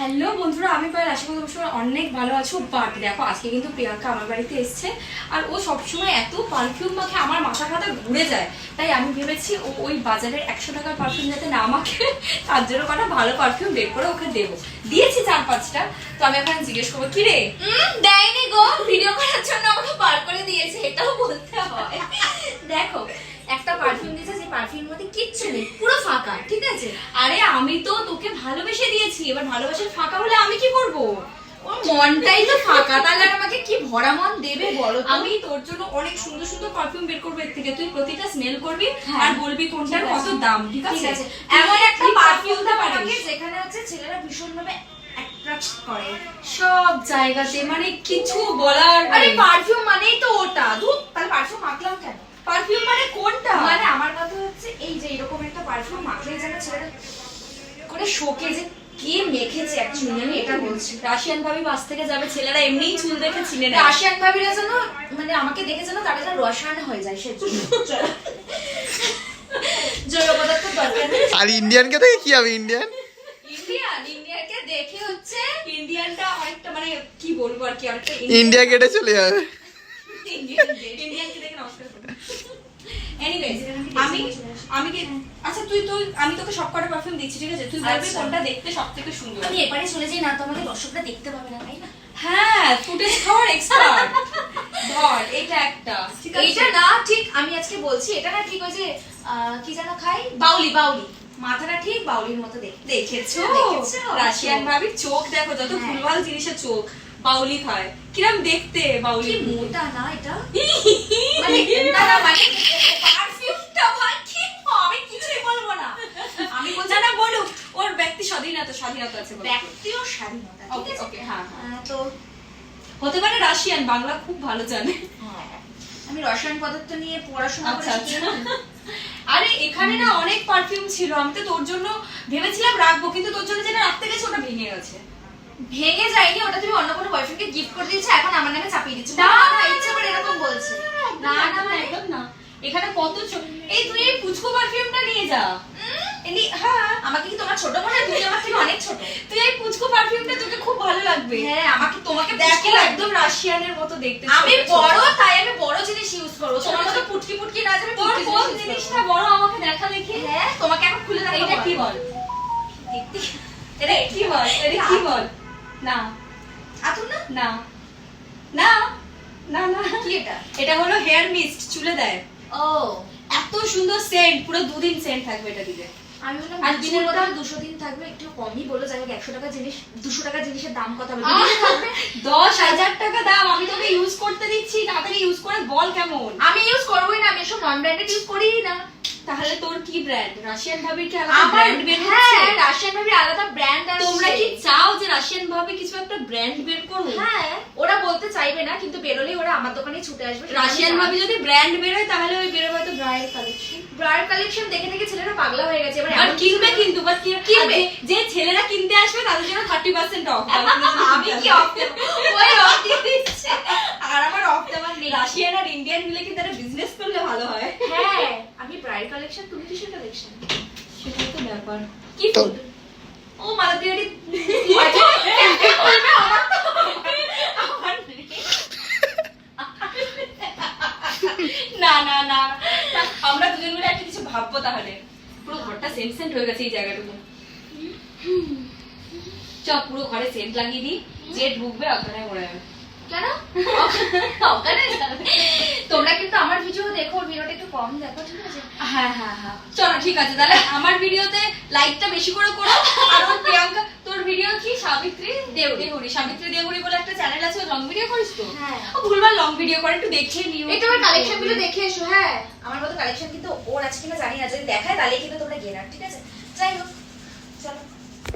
Hello বন্ধুরা, আমি প্রায় আশা করি তোমরা অনেক ভালো আছো। বাট দেখো, আজকে কিন্তু প্রিয়াঙ্কা আমার বাড়িতে এসছে আর ও সবসময় এত পারফিউম মাখে, আমার মাথা খাতা ঘুরে যায়। তাই আমি ভেবেছি ও ওই বাজারের একশো টাকার পারফিউম যাতে না মাখে, তার জন্য কটা ভালো পারফিউম বের করে ওকে দেবো। দিয়েছি চার পাঁচটা, তো আমি এখন জিজ্ঞেস করব কি রে দেয়নি গো ভিডিও করার জন্য আমাকে বার করে দিয়েছে, এটাও বলতে হয়। দেখো একটা পারফিউম দিয়েছে সেই পারফিউমের মধ্যে কিচ্ছু নেই পুরো ফাঁকা ঠিক আছে? আরে আমি তো তোকে ভালোবেসে দিয়েছি এবার ভালোবাসার ফাঁকা হলে আমি কি করব? ওর মনটাই তো ফাঁকা তাহলে আমাকে কি ভরা মন দেবে বলো আমি তোর জন্য অনেক সুন্দর সুন্দর পারফিউম বের করব এর থেকে। তুই প্রতিটা স্মেল করবি হ্যাঁ। আর বলবি কোনটার কত দাম ঠিক আছে? এমন একটা পারফিউম যেখানে হচ্ছে ছেলেরা ভীষণ ভাবে অ্যাট্রাক্ট করে। সব জায়গাতে মানে কিছু বলার আরে পারফিউম মানেই তো ওটা ধুর তাহলে পারফিউম মাখলাম কেন পারফিউম মানে কোনটা মানে আমার কথা হচ্ছে এই যে এরকম একটা পারফিউম মাখলেই যেন ছেলেরা শোকে যে কে মেখেছে অ্যাকচুয়ালি আমি এটা বলছি। রাশিয়ান ভাবি বাস থেকে যাবে ছেলেরা এমনিই চুল দেখে চিনে না রাশিয়ান ভাবিরা যেন মানে আমাকে দেখে যেন তারা যেন রসায়ন হয়ে যায় সে জৈব পদার্থ দরকার নেই। আর ইন্ডিয়ানকে দেখে কি হবে ইন্ডিয়ান? ইন্ডিয়ান ইন্ডিয়াকে দেখে হচ্ছে ইন্ডিয়ানটা অনেকটা মানে কি বলব আর কি অনেকটা ইন্ডিয়া কেটে চলে যাবে। ইন্ডিয়ানকে দেখে নমস্কার এনিওয়েজ আমি আমি কি আচ্ছা তুই তুই আমি তোকে সব কটা পারফিউম দিচ্ছি ঠিক আছে? তুই বলবি আচ্ছা। কোনটা দেখতে সব থেকে সুন্দর। আমি চলে যাই না তো আমাকে দর্শকরা দেখতে পাবে না তাই না? হ্যাঁ ফুটেজ খাওয়ার এক্সপার্ট ধর এটা একটা। এইটা না ঠিক আমি আজকে বলছি এটা না ঠিক ওই যে কি যেন খাই? বাউলি বাউলি। মাথাটা ঠিক বাউলির মতো দেখতে দেখেছ? রাশিয়ান ভাবির চোখ দেখো যত হ্যাঁ। ভুলভাল জিনিসের চোখ বাউলি খায়। কিরম দেখতে বাউলি মোটা না এটা? মানে না মানে পারফিউমটা ভাই কি আমি কিছুই বলব না আমি বলছি না না বলুক ওর ব্যক্তি স্বাধীনতা স্বাধীনতা আছে ব্যক্তিও স্বাধীনতা ঠিক আছে? ওকে হ্যাঁ হ্যাঁ। তো হতে পারে রাশিয়ান বাংলা খুব ভালো জানে। আমি রসায়ন পদার্থ নিয়ে পড়াশোনা আচ্ছা করেছি। আচ্ছা। আরে এখানে না অনেক পারফিউম ছিল। আমি তো তোর জন্য ভেবেছিলাম রাখব কিন্তু তোর জন্য যেটা রাখতে গেছে ওটা ভেঙে গেছে। ভেঙে যায়নি ওটা তুমি অন্য কোনো বয়ফ্রেন্ডকে গিফট করে দিয়েছ এখন আমার নামে চাপিয়ে দিচ্ছ। না, না ইচ্ছে করে এরকম বলছে। না না একদম না। এখানে কত এই তুই এই পুচকু পারফিউমটা নিয়ে যা। এনি হ্যাঁ আমাকে কি তোমার ছোট মনে হয়? তুমি আমার থেকে অনেক ছোট। তুই এই পুচকু পারফিউমটা তোকে খুব ভালো লাগবে। হ্যাঁ আমাকে তোমাকে দেখো একদম রাশিয়ানের মতো দেখতে আমি। বড় তাই আমি বড় জিনিস ইউজ করব। তোমার মতো পুটকি পুটকি না যাবে তোর কোন জিনিসটা বড় আমাকে দেখা দেখি। হ্যাঁ তোমাকে এখন খুলে দেখাবো। এটা কি বল? এটা কি বল? এটা কি বল? না। আতুন না? না। না। না না। কি এটা? এটা হলো হেয়ার মিস্ট চুলে দেয়। ও। এত সুন্দর সেন্ট পুরো দুদিন সেন্ট থাকবে এটা দিলে। আমি বললাম আর আর দিনের চুলটা- দুশো দিন থাকবে একটু কমই বলো যাই হোক একশো টাকা জিনিস দুশো টাকা জিনিসের দাম কত হবে আহ! দুদিনে থাকবে দশ হাজার টাকা দাম আমি তোকে ইউজ করতে দিচ্ছি তাড়াতাড়ি ইউজ করে বল কেমন। আমি ইউজ করবোই না আমি এসব নন ব্র্যান্ডেড ইউজ করি না। তাহলে তোর কি ব্র্যান্ড রাশিয়ান ভাবির কি আলাদা ব্র্যান্ড বের হ্যাঁ হচ্ছে? রাশিয়ান ভাবি আলাদা ব্র্যান্ড আছে। তোমরা কি চাও যে রাশিয়ান ভাবে কিছু একটা ব্র্যান্ড বের করুন হ্যাঁ ওরা বলতে চাইবে না কিন্তু বেরোলেই ওরা আমার দোকানে ছুটে আসবে রাশিয়ান ভাবে যদি ব্র্যান্ড বেরোয় তাহলে ওই বেরোবে হয়তো ব্রাইড কালেকশন ব্রায়ার কালেকশন দেখে দেখে ছেলেরা পাগলা হয়ে গেছে এবার আর কিনবে কিন্তু বাট কিনবে। যে ছেলেরা কিনতে আসবে তাদের জন্য থার্টি পার্সেন্ট অফ আমি কি অফ ওই অফ দিয়ে দিচ্ছে। আর আমার অফ দেওয়ার নেই। রাশিয়ান আর ইন্ডিয়ান মিলে কিন্তু একটা বিজনেস করলে ভালো হয়। হ্যাঁ আমি ব্রায়ার কালেকশন তুমি কিসের কালেকশন সেটাই তো ব্যাপার। কি ফুড ও মালা দিয়ারি না না না না, আমরা দুজন মিলে একটা কিছু ভাববো তাহলে। পুরো ঘরটা সেন্ট সেন্ট হয়ে গেছে এই জায়গাটুকু। চ পুরো ঘরে সেন্ট লাগিয়ে দিই। যে ঢুকবে অতটাই মরে যাবে। কেন? তোমরা কিন্তু আমার ভিডিও দেখো ভিডিওটা একটু কম দেখো ঠিক আছে? হ্যাঁ হ্যাঁ হ্যাঁ। চলো ঠিক আছে তাহলে আমার ভিডিওতে লাইকটা বেশি করে করো আর ওর প্রিয়াঙ্কা তোর ভিডিও কি? সাবিত্রী দেউ দেহুরি সাবিত্রী দেহুরি বলে একটা চ্যানেল আছে লং ভিডিও করিস তো? হ্যাঁ। ও ভুলভাল লং ভিডিও করে একটু দেখিয়ে নিও। একটু আমার কালেকশনগুলো দেখে এসো হ্যাঁ। আমার মতো কালেকশন কিন্তু ওর আছে কিনা জানি না যদি দেখায় তাহলে কিন্তু তোমরা গেনার ঠিক আছে? যাই হোক চলো।